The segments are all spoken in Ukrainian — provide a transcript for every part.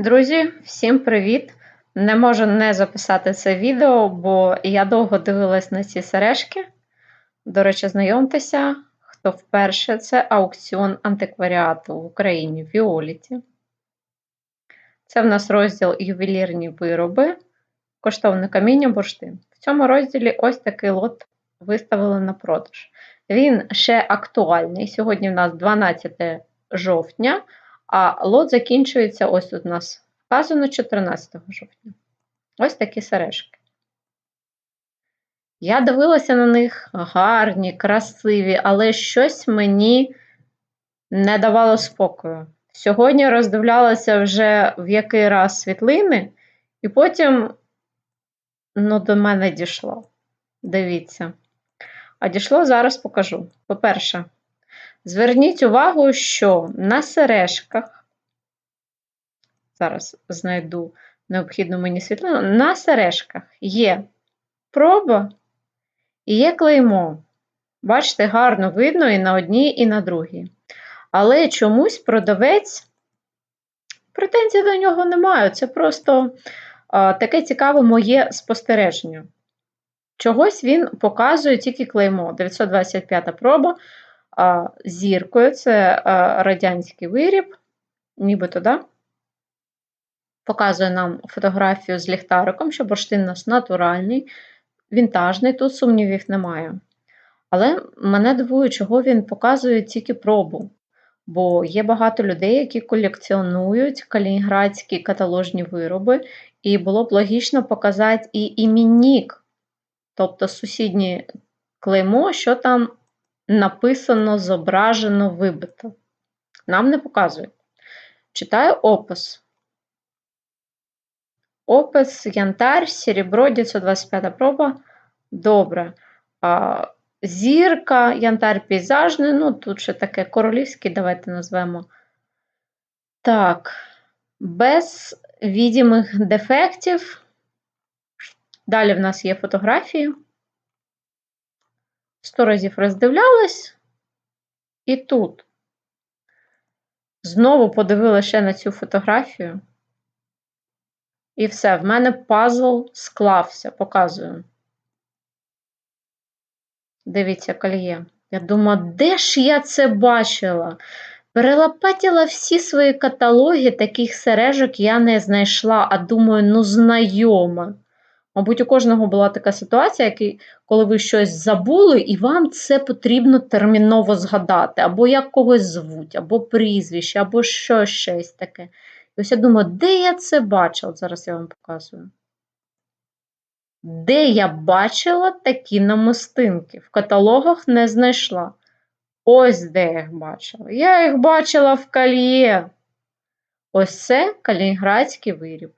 Друзі, всім привіт! Не можу не записати це відео, бо я довго дивилась на ці сережки. До речі, знайомтеся, хто вперше це аукціон антикваріату в Україні Віоліті. Це в нас розділ ювелірні вироби, коштовне каміння бурштин. В цьому розділі ось такий лот виставили на продаж. Він ще актуальний. Сьогодні в нас 12 жовтня. А лот закінчується ось у нас вказано 14 жовтня. Ось такі сережки. Я дивилася на них гарні, красиві, але щось мені не давало спокою. Сьогодні роздивлялася вже в який раз світлини, і потім ну, до мене дійшло. Дивіться. А дійшло, зараз покажу. По-перше, Зверніть увагу, що на сережках, зараз знайду необхідну мені світлину, на сережках є проба і є клеймо. Бачите, гарно видно і на одній, і на другій. Але чомусь продавець, претензій до нього немає. Це просто а, таке цікаве моє спостереження. Чогось він показує тільки клеймо. 925 проба зіркою, це радянський виріб, нібито, да? показує нам фотографію з ліхтариком, що бурштин у нас натуральний, вінтажний, тут сумнівів немає. Але мене дивує, чого він показує тільки пробу. Бо є багато людей, які колекціонують калінінградські каталожні вироби, і було б логічно показати і іменник, тобто сусіднє клеймо, що там написано, зображено, вибито. Нам не показують. Читаю опис. Опис, янтарь, серебро, 925 проба. Добре. А, Зірка, янтарь пейзажний, ну, тут ще таке королівське, давайте назвемо. Так, без відімих дефектів. Далі в нас є фотографії. Сто разів роздивлялась, і тут знову подивилася ще на цю фотографію. І все, в мене пазл склався, показую. Дивіться, кольє. Я думаю, де ж я це бачила? Перелопатила всі свої каталоги, таких сережок я не знайшла, а думаю, ну, знайома. Мабуть, у кожного була така ситуація, коли ви щось забули, і вам це потрібно терміново згадати, або як когось звуть, або прізвище, або що щось таке. І ось я думаю, де я це бачила? Зараз я вам показую. Де я бачила такі намистинки? В каталогах не знайшла. Ось де я їх бачила. Я їх бачила в кальє. Ось це калінінградський виріб.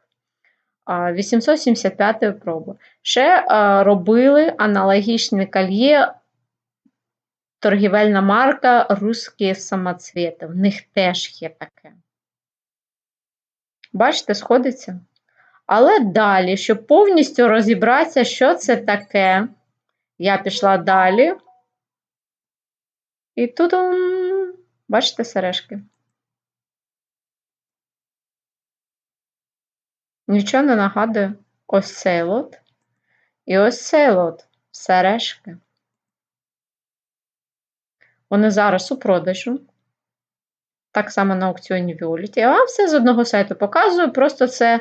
875 проби. Ще робили аналогічне кольє торгівельна марка Русські самоцвіти. В них теж є таке. Бачите, сходиться? Але далі, щоб повністю розібратися, що це таке, я пішла далі. І тут, бачите, сережки. Нічого не нагадує ось цей лот і ось цей лот сережки. Вони зараз у продажу. Так само на аукціоні Віоліті. Я вам все з одного сайту показую, просто це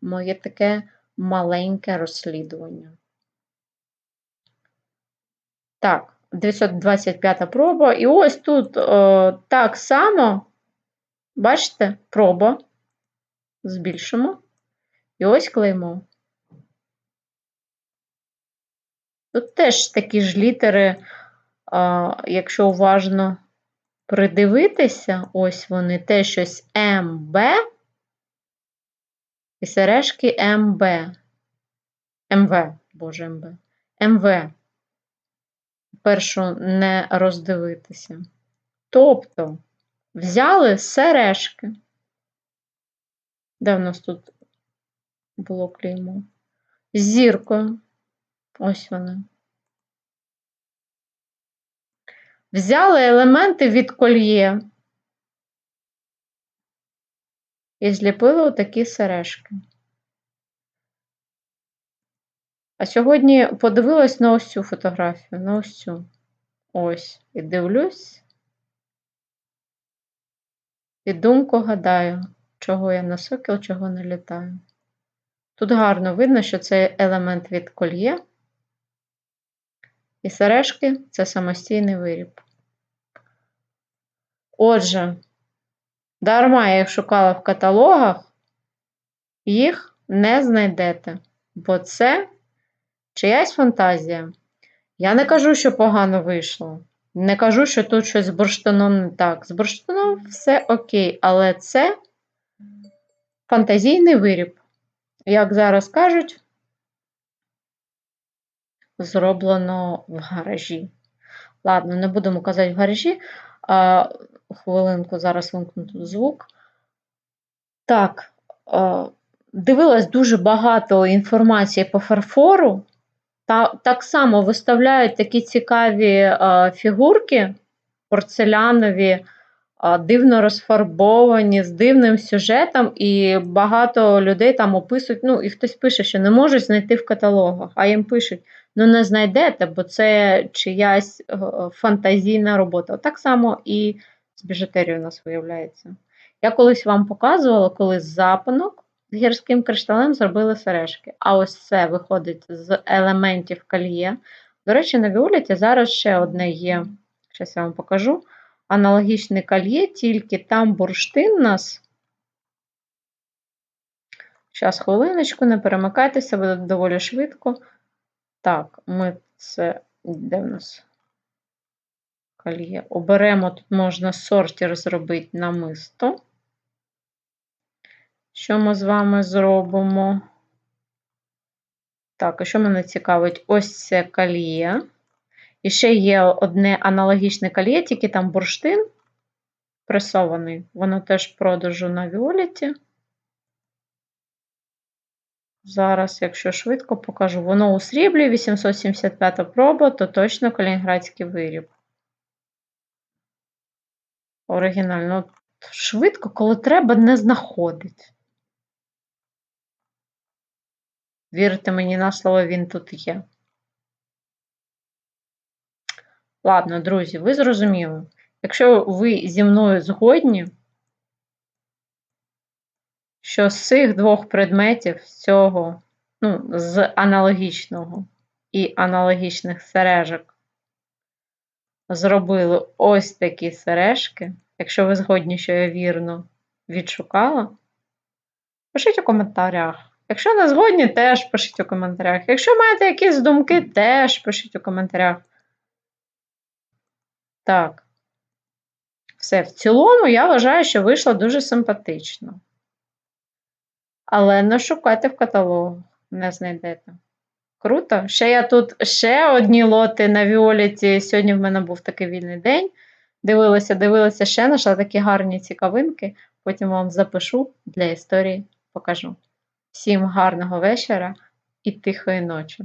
моє таке маленьке розслідування. Так, 925 проба. І ось тут о, так само, бачите, проба. Збільшимо. І ось клеймо. Тут теж такі ж літери, а, якщо уважно придивитися, ось вони те щось МБ і сережки МБ. МВ, боже МБ. МВ. Першу не роздивитися. Тобто взяли сережки. Де в нас тут було клеймо. З зіркою. Ось вони. Взяли елементи від кольє. і зліпили отакі сережки. А сьогодні подивилась на ось цю фотографію, на ось цю. Ось. І дивлюсь. І думку гадаю, чого я на сокіл, чого не літаю. Тут гарно видно, що це елемент від кольє. І сережки це самостійний виріб. Отже, дарма я їх шукала в каталогах, їх не знайдете, бо це чиясь фантазія. Я не кажу, що погано вийшло. Не кажу, що тут щось з бурштином не так. З бурштином все окей, але це фантазійний виріб. Як зараз кажуть, зроблено в гаражі. Ладно, не будемо казати в гаражі. А, Хвилинку, зараз вимкну тут звук. Так, дивилась дуже багато інформації по фарфору. Та, так само виставляють такі цікаві фігурки порцелянові, дивно розфарбовані, з дивним сюжетом, і багато людей там описують. Ну, і хтось пише, що не можуть знайти в каталогах, а їм пишуть: ну не знайдете, бо це чиясь е, фантазійна робота. Так само і з біжутерією у нас виявляється. Я колись вам показувала, коли з запинок з гірським кришталем зробили сережки. А ось це виходить з елементів кольє. До речі, на Віолеті зараз ще одне є. Зараз я вам покажу. Аналогічне кольє, тільки там бурштин у нас. Зараз хвилиночку, не перемикайтеся, буде доволі швидко. Так, ми це. Де в нас? Кольє. Оберемо, тут можна сортір зробити намисто. Що ми з вами зробимо? Так, і що мене цікавить? Ось це кольє. І ще є одне аналогічне кольє, тільки там бурштин пресований. Воно теж в продажу на Віолеті. Зараз, якщо швидко покажу, воно у сріблі 875 проба, то точно калінінградський виріб. Оригінально. Швидко, коли треба, не знаходить. Вірте мені на слово, він тут є. Ладно, друзі, ви зрозуміли. Якщо ви зі мною згодні, що з цих двох предметів, з цього, ну, з аналогічного і аналогічних сережок, зробили ось такі сережки, якщо ви згодні, що я вірно відшукала, пишіть у коментарях. Якщо не згодні, теж пишіть у коментарях. Якщо маєте якісь думки, теж пишіть у коментарях. Так. Все, в цілому, я вважаю, що вийшло дуже симпатично. Але не шукайте в каталогах, не знайдете. Круто. Ще я тут ще одні лоти на Віоліті. Сьогодні в мене був такий вільний день. Дивилася, дивилася ще, знайшла такі гарні цікавинки. Потім вам запишу для історії покажу. Всім гарного вечора і тихої ночі!